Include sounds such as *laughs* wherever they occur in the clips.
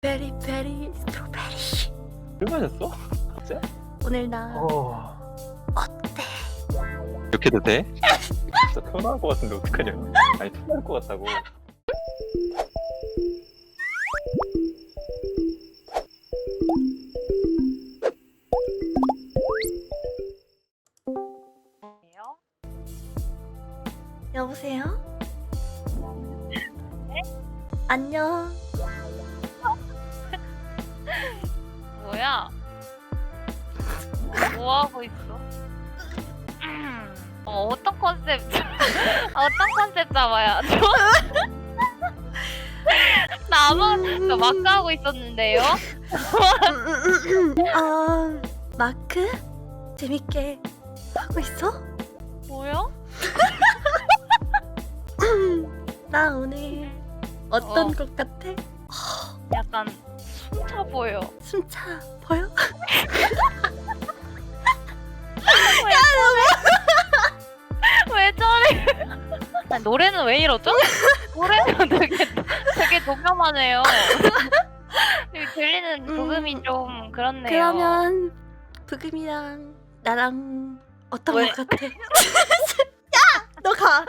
베리 베리 스트로베리 술 마셨어? 진짜? 오늘 나 어. 어때? 이렇게 도 돼? 진짜 토 나올 것 같은데 어떡하냐? 아니 토 나올 것 같다고. 여보세요? 안녕 뭐 하고 있어? 어, 어떤 컨셉? 어떤 컨셉 잡아야 죠? *laughs* 나 아무 저 마크 하고 있었는데요. 아 마크? 재밌게 하고 있어? 뭐야? *laughs* 나 오늘 어떤 어. 것 같아? 약간 숨차 보여. 숨차 보여? *laughs* 아니, 노래는 왜 이러죠? 노래는 *laughs* 되게 되게 동감하네요. 여기 *laughs* 들리는 녹음이 음. 좀 그렇네요. 그러면 부금이랑 나랑 어떤 왜? 것 같아? *laughs* 야! 너 가!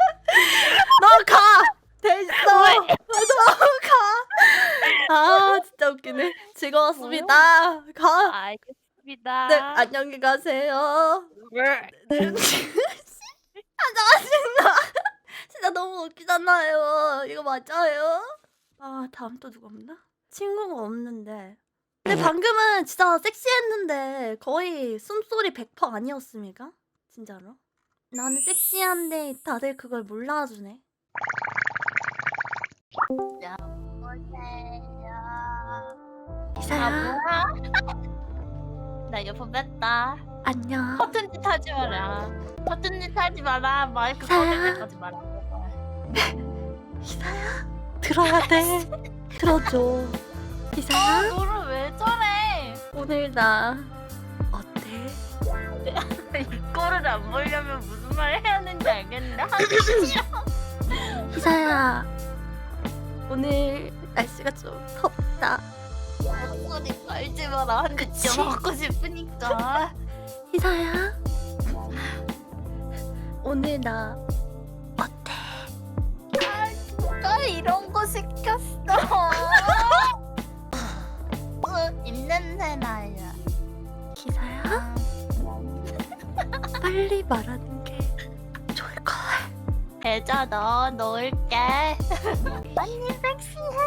너 가! 됐어! 너 가! 아 진짜 웃기네 즐거웠습니다 가! 알겠습니다. 네 안녕히 가세요 왜? 네. 안녕하십니까 진짜 너무 웃기잖아요 이거 맞아요? 아 다음 또 누가 없나? 친구가 없는데 근데 방금은 진짜 섹시했는데 거의 숨소리 100% 아니었습니까? 진짜로? 나는 섹시한데 다들 그걸 몰라주네 이사야 뭐야? *laughs* 나 이어폰 뺐다. 안녕 허튼 짓 하지 마라. 허튼 짓 하지 마라. 마이크 때까지 마라. 이사야 들어야 돼 들어줘 아, 이사야 너를 왜 저래? 오늘 나 어때? *laughs* 이거를 안 보려면 무슨 말 해야 하는지 알겠는데 하기 싫어. 희사야 오늘 날씨가 좀 덥다 목소리 깔지 마라. 한대 그치? 먹고 싶으니까. *laughs* 희사야 오늘 나 이런 거 시켰어. 어, 입냄새 나요. 희사야 빨리 말하는 게 좋을걸 계좌 넣어 놓을게. 언니 섹시해.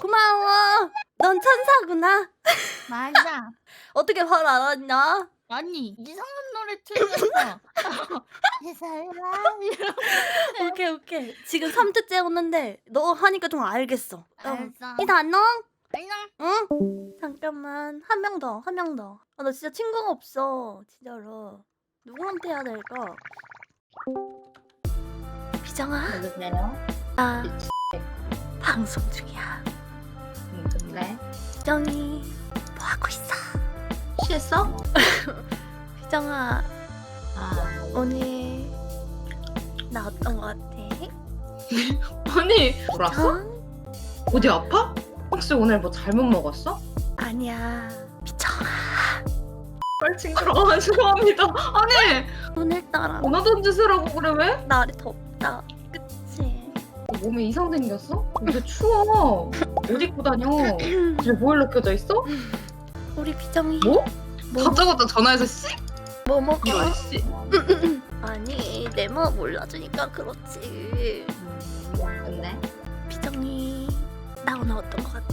고마워 넌 천사구나 맞아. *laughs* 어떻게 말 알았냐? 아니 이상한 노래 *laughs* 틀렸어. 회사라 *laughs* 오케이 오케이 지금 3주째 오는데 너 하니까 좀 알겠어 어. 알았어. 안녕. 응? 잠깐만 한 명 더 한 명 더. 아나 진짜 친구가 없어 진짜로. 누구한테 해야 될까? 비정아 누구세요? 나 방송 중이야. 누군데? 비정이 뭐 하고 있어? 취했어? 비정아 *laughs* 아. 오늘 나 어떤 거 같아? *laughs* 아니 울었어? 어? 어디 아파? 혹시 오늘 뭐 잘못 먹었어? 아니야 비정아 빨리 징그러워 아, 죄송합니다 아니 오늘따라 짓을 하고 그래 왜? 날이 덥다. 그치? 몸에 이상 생겼어? 이제 추워 옷 입고 다녀 *clears throat* 집에 보일러 켜져 있어? 우리 비정이 뭐? 뭐, 다짜고짜 전화해서 씨? 뭐 먹어? 이런 씨 아니 내 마음 몰라주니까 그렇지 근데? 비정이 나 오늘 어떤 거 같아?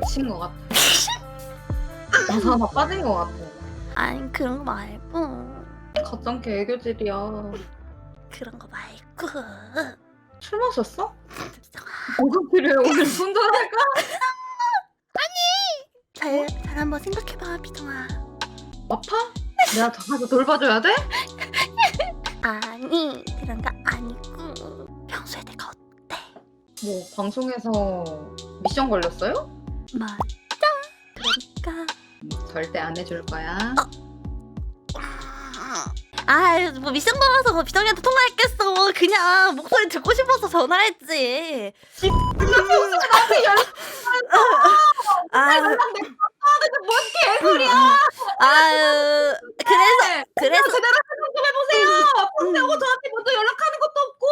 미친 거 같아 *laughs* 나서 하나 빠진 거 같아 아니 그런 거 말고 가짱게 애교질이야 그런 거 말고 술 마셨어? 비정아 뭐가 필요해 오늘 손절할까? *laughs* 잘, 잘 한번 생각해봐 비정아 아파? 내가 더 가서 돌봐줘야 돼? *laughs* 아니 그런 거 아니고 평소에 내가 어때? 뭐 방송에서 미션 걸렸어요? 맞아 그러니까 절대 안 해줄 거야. 아뭐 미션 걸어서 뭐 비정이한테 통화했겠어 그냥 목소리 듣고 싶어서 전화했지 나한테 아, 뭔 개소리야! 아유, 그래서 그래서 제대로 생각 좀 해보세요. 음. 저한테 먼저 연락하는 것도 없고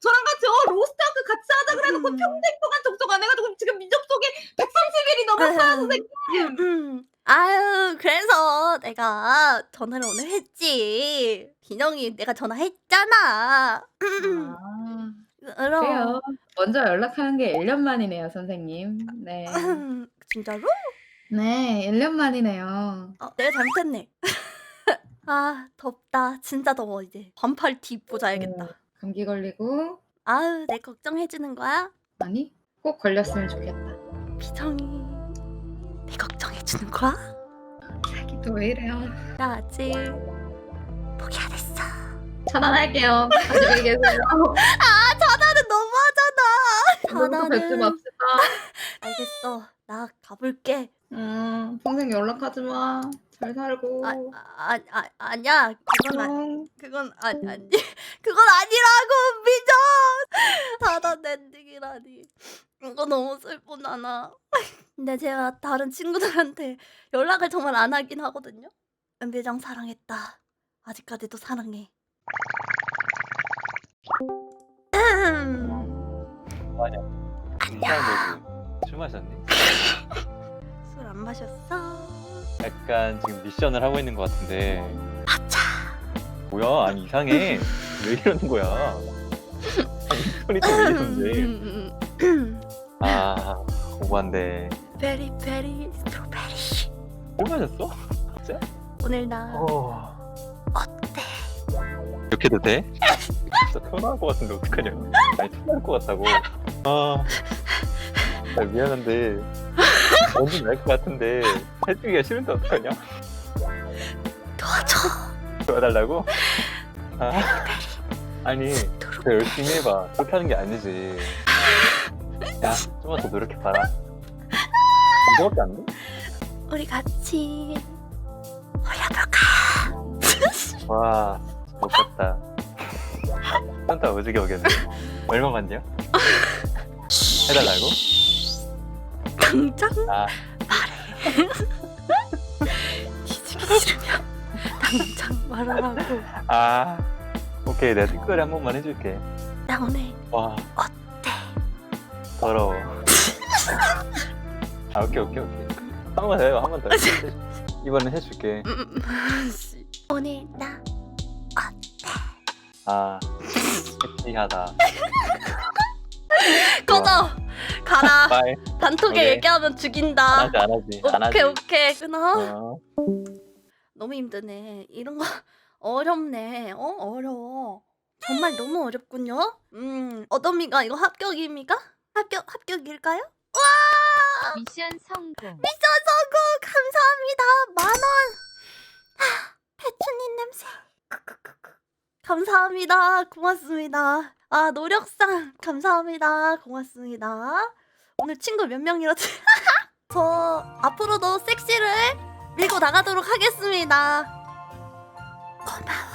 저랑 같이 어 로스트하고 같이 하자 그래놓고 음. 평생 동안 접속 안 해가지고 지금 민족 속에 130일이 넘었어요 선생님. 음, 아유, 그래서 내가 전화를 오늘 했지. 비영이 내가 전화했잖아. 음, 아, *laughs* 그럼. 그래요. 먼저 연락하는 게 1 년 만이네요 선생님. 네. *laughs* 진짜로? 네 1 년 만이네요. 어, 내가 잘못했네. *laughs* 아, 덥다. 진짜 더워 이제. 반팔 티 입고 자야겠다. 어, 감기 걸리고 아유, 내 걱정해주는 거야? 아니 꼭 걸렸으면 좋겠다. 비정이 내 걱정 해주는 거야? 자기도 왜 이래요? 나 아직 포기 안 했어. 차단할게요. 가지고 계세요. *laughs* 아, 전화는 너무하잖아. 너무 뵙지 전화는 맙시다. *laughs* 알겠어. 나 가볼게. 음, 평생 연락하지 마. 잘 살고. 아, 아, 아, 아 아니야. 그건 아, 응. 그건 아니 아니. *laughs* 그건 아니라고 미정. 다단 엔딩이라니. 이거 너무 슬프잖아. 근데 제가 다른 친구들한테 연락을 정말 안 하긴 하거든요. 은비정 사랑했다. 아직까지도 사랑해. 맞아. 안녕. 술 마셨니? 술 *laughs* 안 마셨어? 약간 지금 미션을 하고 있는 것 같은데 아차. 뭐야? 아니 이상해. *laughs* 왜 이러는 거야? 아니 소리 왜 이러는데? 아 오반데. 베리 베리 스트로베리. 술 마셨어? 오늘 나 어. 어때? 이렇게 도 돼? 진짜 토나올 것 같은데 어떡하냐? 아니 토나올 것 같다고. 아, 나 미안한데 뭔지 알것 같은데 해주기가 싫은데 어떡하냐? 도와줘. 도와달라고? 아, 아니 더 열심히 해봐. 그렇게 하는 게 아니지. 야, 좀만 더 노력해봐라. 이거밖에 안 돼? 우리 같이 올려볼까? 와, 못 갔다. 산타 오지게 오겠네. 얼마 받냐? 해달라고? 당장 아, 말해. *laughs* 뒤지기 싫으면 당장 말하라고. 아, 오케이. 내가 특별히 한 번만 해줄게. 나 오늘 와, 어때? 더러워. *laughs* 아, 오케이, 오케이, 오케이. 한 번 더 해요, 한번 더. *laughs* 이번엔 해줄게. 음, 씨. 오늘 나 아, 섹시하다. 꺼져. 가라. *laughs* 빠이. 단톡에 오케이. 얘기하면 안 죽인다. 하지, 안 하지. 안 하지. 오케이 오케이 끊어. 어. 너무 힘드네. 이런 거 *laughs* 어렵네. 어 어려워. 정말 너무 어렵군요. 음 어dom이가 이거 합격입니까? 합격 합격일까요? 와 미션 성공. 미션 성공 감사합니다 만 원. 하, 배추님 냄새. 크크크크. *laughs* 감사합니다 고맙습니다. 아 노력상 감사합니다 고맙습니다. 오늘 친구 몇 명이었지? *laughs* 저 앞으로도 섹시를 밀고 나가도록 하겠습니다. 고마워.